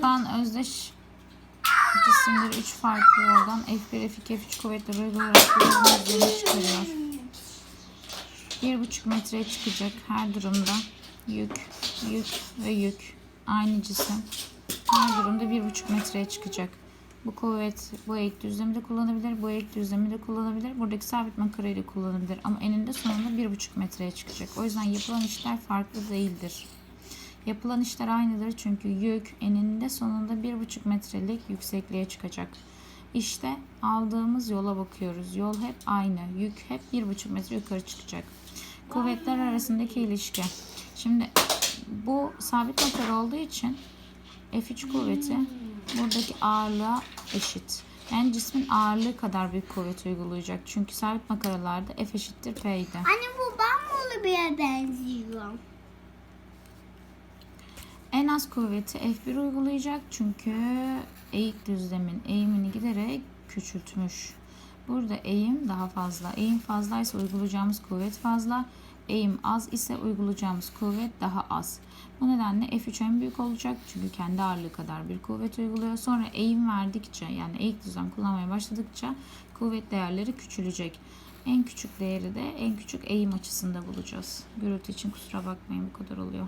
Kaan Özdeş cisimleri 3 farklı yoldan F1, F2, F3 kuvvetleri uygulayarak birbirinin üzerine çıkarıyor. 1,5 metreye çıkacak her durumda yük, yük ve yük aynı cisim her durumda 1,5 metreye çıkacak. Bu kuvvet bu eğik düzlemi de kullanabilir, bu eğik düzlemi de kullanabilir. Buradaki sabit makarayı da kullanabilir ama eninde sonunda 1,5 metreye çıkacak. O yüzden yapılan işler farklı değildir. Yapılan işler aynıdır çünkü yük eninde sonunda 1,5 metrelik yüksekliğe çıkacak. İşte aldığımız yola bakıyoruz. Yol hep aynı. Yük hep 1,5 metre yukarı çıkacak. Kuvvetler arasındaki ilişki. Şimdi bu sabit makara olduğu için F3 kuvveti buradaki ağırlığa eşit. Yani cismin ağırlığı kadar bir kuvvet uygulayacak. Çünkü sabit makaralarda F eşittir P'ydi. Anne bu ben bir benziyor. En az kuvveti F1 uygulayacak çünkü eğik düzlemin eğimini giderek küçültmüş. Burada eğim daha fazla. Eğim fazlaysa uygulayacağımız kuvvet fazla. Eğim az ise uygulayacağımız kuvvet daha az. Bu nedenle F3 en büyük olacak çünkü kendi ağırlığı kadar bir kuvvet uyguluyor. Sonra eğim verdikçe yani eğik düzlem kullanmaya başladıkça kuvvet değerleri küçülecek. En küçük değeri de en küçük eğim açısında bulacağız. Gürültü için kusura bakmayın bu kadar oluyor.